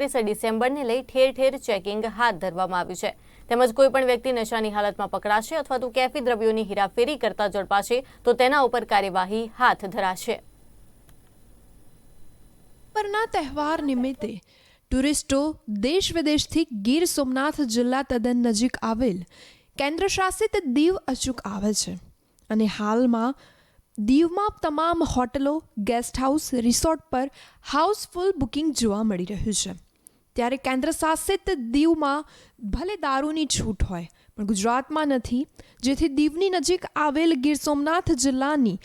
એકત્રીસ ડિસેમ્બરને લઈ ઠેર ઠેર ચેકિંગ હાથ ધરવામાં આવ્યું છે. તેમજ કોઈપણ વ્યક્તિ નશાની હાલતમાં પકડાશે અથવા તો કેફી દ્રવ્યોની હેરાફેરી કરતા ઝડપાશે, તો તેના ઉપર કાર્યવાહી હાથ ધરાશે. પરના તહેવાર નિમિત્તે ટુરિસ્ટો દેશ વિદેશથી ગીર સોમનાથ જિલ્લા તદ્દન નજીક આવેલ કેન્દ્રશાસિત દીવ અચૂક આવે છે. અને હાલમાં દીવમાં તમામ હોટલો, ગેસ્ટ હાઉસ, રિસોર્ટ પર હાઉસફુલ બુકિંગ જોવા મળી રહ્યું છે. ત્યારે કેન્દ્રશાસિત દીવમાં ભલે દારૂની છૂટ હોય, પણ ગુજરાતમાં નથી. જેથી દીવની નજીક આવેલ ગીર સોમનાથ જિલ્લાની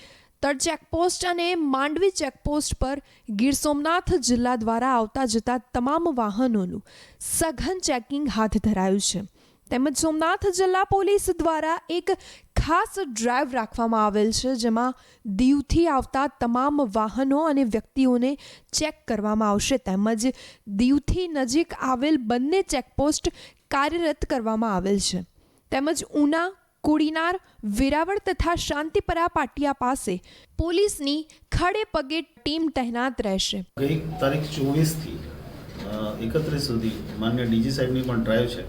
તળ ચેકપોસ્ટ અને માંડવી ચેકપોસ્ટ પર ગીર સોમનાથ જિલ્લા દ્વારા આવતા જતા તમામ વાહનોનું સઘન ચેકિંગ હાથ ધરાયું છે. તેમજ સોમનાથ જિલ્લા પોલીસ દ્વારા એક ખાસ ડ્રાઈવ રાખવામાં આવેલ છે, જેમાં દીવથી આવતા તમામ વાહનો અને વ્યક્તિઓને ચેક કરવામાં આવશે. તેમજ દીવથી નજીક આવેલ બંને ચેકપોસ્ટ કાર્યરત કરવામાં આવેલ છે. તેમજ ઉના, કુડીનાર, વેરાવળ તથા શાંતિપરા પાટિયા પાસે પોલીસની ખડે પગે ટીમ તહેનાત રહેશે. ગઈ તારીખ ચોવીસથી એકત્રીસ સુધી માન્ય ડીજી સાહેબની પણ ડ્રાઈવ છે.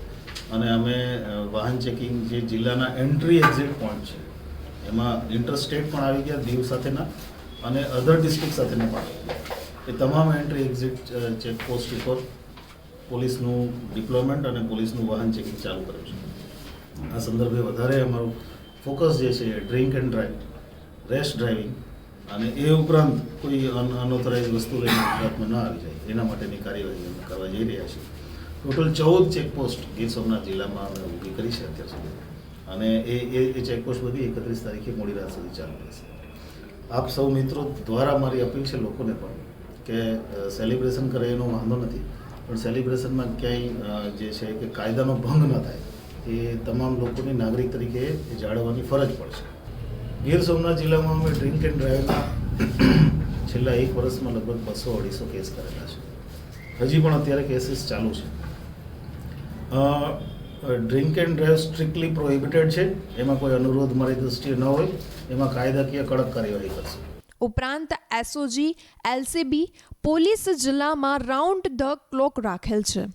અને અમે વાહન ચેકિંગ જે જિલ્લાના એન્ટ્રી એક્ઝિટ પોઈન્ટ છે, એમાં ઇન્ટરસ્ટેટ પણ આવી ગયા દીવ સાથેના અને અધર ડિસ્ટ્રિક્ટ સાથેના પણ આવી ગયા. એ તમામ એન્ટ્રી એક્ઝિટ ચેકપોસ્ટ ઉપર પોલીસનું ડિપ્લોયમેન્ટ અને પોલીસનું વાહન ચેકિંગ ચાલુ કર્યું છે. આ સંદર્ભે વધારે અમારું ફોકસ જે છે drink and drive rash driving અને એ ઉપરાંત કોઈ અનઓથોરાઇઝ વસ્તુ લઈને ગુજરાતમાં ન આવી જાય, એના માટેની કાર્યવાહી અમે કરવા જઈ રહ્યા છીએ. ટોટલ ચૌદ ચેકપોસ્ટ ગીર સોમનાથ જિલ્લામાં અમે ઊભી કરી છે અત્યાર સુધી. અને એ એ ચેકપોસ્ટ બધી એકત્રીસ તારીખે મોડી રાત સુધી ચાલુ રહેશે. આપ સૌ મિત્રો દ્વારા મારી અપીલ છે લોકોને પણ કે સેલિબ્રેશન કરે એનો વાંધો નથી. પણ સેલિબ્રેશનમાં ક્યાંય જે છે કે કાયદાનો ભંગ ન થાય, એ તમામ લોકોની નાગરિક તરીકે એ જાળવવાની ફરજ પડશે. ગીર સોમનાથ જિલ્લામાં અમે ડ્રિંક એન્ડ ડ્રાઈવના છેલ્લા એક વર્ષમાં લગભગ બસો અઢીસો કેસ કરેલા છે. હજી પણ અત્યારે કેસીસ ચાલુ છે. Drink and drive strictly prohibited છે. એમાં કોઈ અનુરોધ મારી દ્રષ્ટિએ ન હોય. એમાં કાયદાકીય કડક કાર્યવાહી કરશે. ઉપરાંત એસઓજી એલસીબી પોલીસ જિલ્લામાં રાઉન્ડ ધ ક્લોક રાખેલ છે.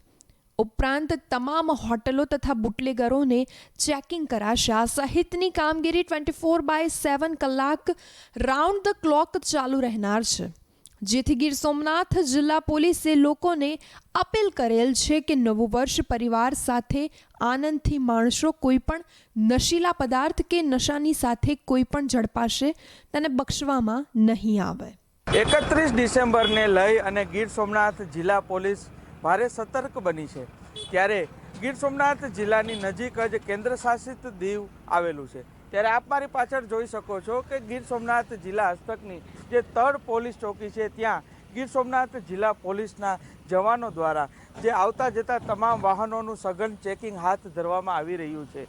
ઉપરાંત તમામ હોટલો તથા બુટલેગરોને ચેકિંગ કરાશે. આ સહિતની કામગીરી ટ્વેન્ટી ફોર બાય સેવન કલાક રાઉન્ડ ધ ક્લોક ચાલુ રહેનાર છે. જેથી ગીર સોમનાથ જિલ્લા પોલીસે લોકોને અપીલ કરેલ છે કે નવું વર્ષ પરિવાર સાથે આનંદથી માણશો કોઈ પણ નશીલા પદાર્થ કે નશાની સાથે કોઈ પણ ઝડપાશે તેને બક્ષવામાં નહીં આવે. એકત્રીસ ડિસેમ્બરને લઈ અને ગીર સોમનાથ જિલ્લા પોલીસ ભારે સતર્ક બની છે. ત્યારે ગીર સોમનાથ જિલ્લાની નજીક જ કેન્દ્ર શાસિત દીવ આવેલું છે. ત્યારે આપ મારી પાછળ જોઈ શકો છો કે ગીર સોમનાથ જિલ્લા હસ્તકની જે તળ પોલીસ ચોકી છે, ત્યાં ગીર સોમનાથ જિલ્લા પોલીસના જવાનો દ્વારા જે આવતા જતા તમામ વાહનોનું સઘન ચેકિંગ હાથ ધરવામાં આવી રહ્યું છે.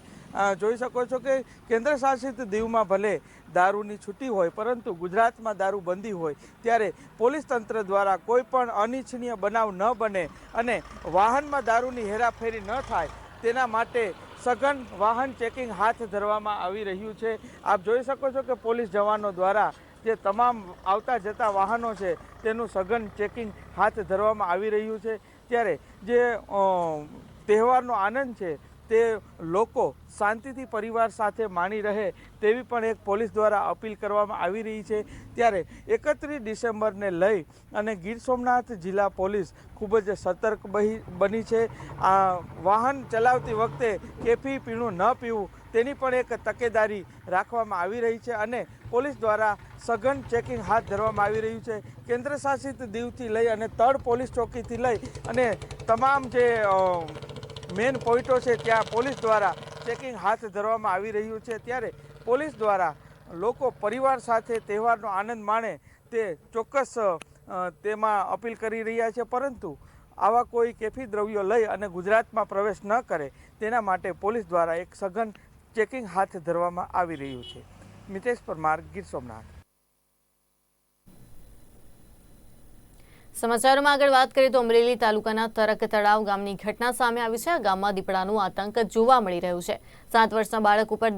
જોઈ શકો છો કે કેન્દ્ર શાસિત દીવમાં ભલે દારૂની છૂટી હોય, પરંતુ ગુજરાતમાં દારૂ બંધી હોય, ત્યારે પોલીસ તંત્ર દ્વારા કોઈ પણ અનિચ્છનીય બનાવ ન બને અને વાહનમાં દારૂની હેરાફેરી ન થાય, તેના માટે સઘન વાહન ચેકિંગ હાથ ધરવામાં આવી રહ્યું છે. આપ જોઈ શકો છો કે પોલીસ જવાનો દ્વારા જે તમામ આવતા જતા વાહનો છે, તેનું સઘન ચેકિંગ હાથ ધરવામાં આવી રહ્યું છે. ત્યારે જે તહેવારનો આનંદ છે, તે લોકો શાંતિથી પરિવાર સાથે માણી રહે તેવી પણ એક પોલીસ દ્વારા અપીલ કરવામાં આવી રહી છે. ત્યારે એકત્રીસ ડિસેમ્બરને લઈ અને ગીર સોમનાથ જિલ્લા પોલીસ ખૂબ જ સતર્ક બની છે. આ વાહન ચલાવતી વખતે કેફી પીણું ન પીવું તેની પણ એક તકેદારી રાખવામાં આવી રહી છે અને પોલીસ દ્વારા સઘન ચેકિંગ હાથ ધરવામાં આવી રહ્યું છે. કેન્દ્ર શાસિત દીવથી લઈ અને તળ પોલીસ ચોકીથી લઈ અને તમામ જે મેન પોઈન્ટો છે ત્યાં પોલીસ દ્વારા ચેકિંગ હાથ ધરવામાં આવી રહ્યું છે. ત્યારે પોલીસ દ્વારા લોકો પરિવાર સાથે તહેવારનો આનંદ માણે તે ચોક્કસ તેમાં અપીલ કરી રહ્યા છે. પરંતુ આવા કોઈ કેફી દ્રવ્યો લઈ અને ગુજરાતમાં પ્રવેશ ન કરે તેના માટે પોલીસ દ્વારા એક સઘન ચેકિંગ હાથ ધરવામાં આવી રહ્યું છે. મિતેશ પરમાર, ગીર સોમનાથ. સમાચારોમાં આગળ વાત કરીએ તો અમરેલી તાલુકાના તરક તળાવ ગામની ઘટના સામે આવી છે. આ ગામમાં દીપડાનું આતંક જોવા મળી રહ્યું છે. સાત વર્ષના બાળક ઉપર